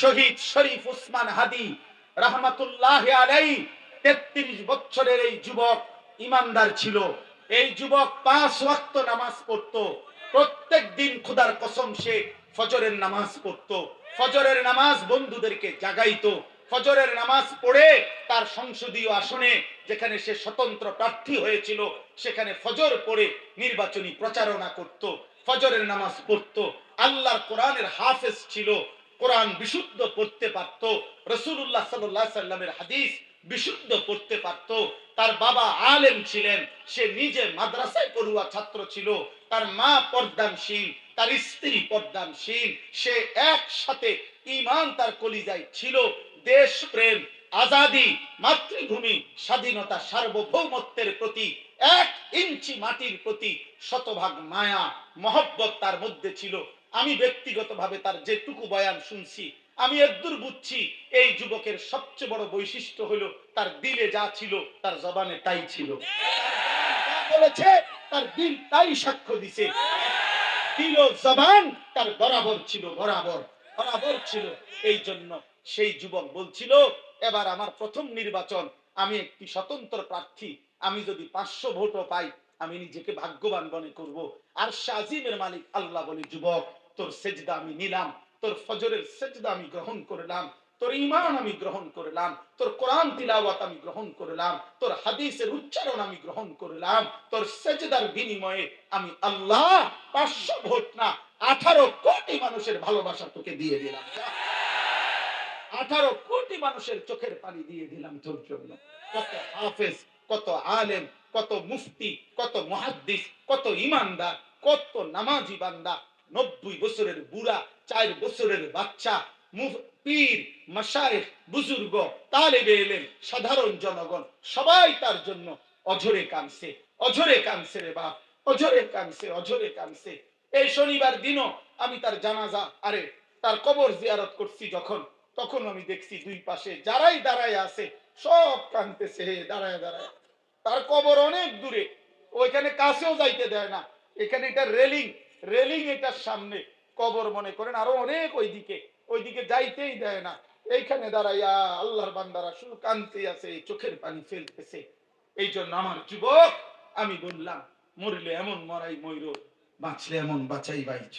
শহীদ শরীফ উসমান হাদি রহমাতুল্লাহ আলাই তেত্রিশ বছরের এই যুবক ইমানদার ছিল। এই যুবক পাঁচ ওয়াক্ত নামাজ পড়তো। প্রত্যেক দিন খুদার কসম সে ফজরের নামাজ পড়তো। ফজরের নামাজ বন্ধুদেরকে জাগাইতো। ফজরের নামাজ পড়ে তার সংসদীয় আসনে যেখানে সে স্বতন্ত্র প্রার্থী হয়েছিল, সেখানে ফজর পড়ে নির্বাচনী প্রচারণা করত। ফজরের নামাজ পড়তো। আল্লাহর কোরআনের হাফেজ ছিল। কোরআন বিশুদ্ধ পড়তে পারত রসুল্লাহ সাল্লাহ সাল্লামের হাদিস বিশুদ্ধ পড়তে পারত। তার বাবা আলেম ছিলেন, সে নিজে মাদ্রাসায় পড়ুয়া ছাত্র ছিল। তার মা পর্দানশীল, তার স্ত্রী পর্দানশীল। সে একসাথে ইমান তার কলিজায় ছিল। দেশ প্রেম আজাদি মাতৃভূমি স্বাধীনতা সার্বভৌমত্বের প্রতি, এক ইঞ্চি মাটির প্রতি শতভাগ মায়া, মহব্বত তার মধ্যে ছিল। আমি ব্যক্তিগতভাবে তার যেটুকু বয়ান শুনছি, আমি একদূর বুঝছি, এই যুবকের সবচেয়ে বড় বৈশিষ্ট্য হলো তার দিলে যা ছিল তার জবানে তাই ছিল। বলেছে তার দিল তাই সাক্ষ্য দিছে। দিল জবান তার বরাবর ছিল বরাবর। বরাবর ছিল। এই জন্য সেই যুবক বলছিল, এবার আমার প্রথম নির্বাচন, আমি একটি স্বতন্ত্র প্রার্থী, আমি যদি পাঁচশো ভোটও পাই, আমি নিজেকে ভাগ্যবান মনে করব। আর শাজিমের মালিক আল্লাহ বলে, যুবক, তোর সেজদা আমি নিলাম, তোর ফজরের সেজদা আমি গ্রহণ করলাম, তোর ইমান আমি গ্রহণ করলাম, তোর কোরআন তিলাওয়াত আমি গ্রহণ করলাম, তোর হাদিসের উচ্চারণ আমি গ্রহণ করলাম, তোর সেজদার বিনিময়ে আমি আল্লাহ পাঁচশো ভোট না আঠারো কোটি মানুষের ভালোবাসা তোকে দিয়ে দিলাম। আঠারো কোটি মানুষের চোখের পানি দিয়ে দিলাম তোর জন্য। কত হাফেজ, কত আলেম, কত মুফতি, কত মুহাদ্দিস, কত ইমানদার, কত নামাজি বান্দা, নব্বই বছরের বুড়া, চার বছরের বাচ্চা পীর মাসায়েখ বুজুর্গ, তালেবে এলেন সাধারণ জনগণ, সবাই তার জন্য অঝরে কানছে অঝরে কানছে রে বাপ, অঝরে কানছে অঝরে কানছে এই শনিবার দিনও আমি তার জানাজা, আরে, তার কবর জিয়ারত করছি যখন, তখন আমি দেখছি দুই পাশে যারাই দাঁড়ায় আছে, সব কানতেছে হে, দাঁড়ায় দাঁড়ায়। তার কবর অনেক দূরে, ওইখানে কাছেও যাইতে দেয় না। এখানে এটা রেলিং রেলিং এটার সামনে কবর মনে করেন, আরও অনেক ওইদিকে ওইদিকে যাইতেই দেয় না। এইখানে দাঁড়াইয়া আল্লাহর বান্দারা শুধু কানতে আছে চোখের পানি ফেলতেছে। এই জন্য আমার যুবক, আমি বললাম, মরলে এমন মরাই ময়ূর বাঁচলে এমন বাঁচাই বাইছ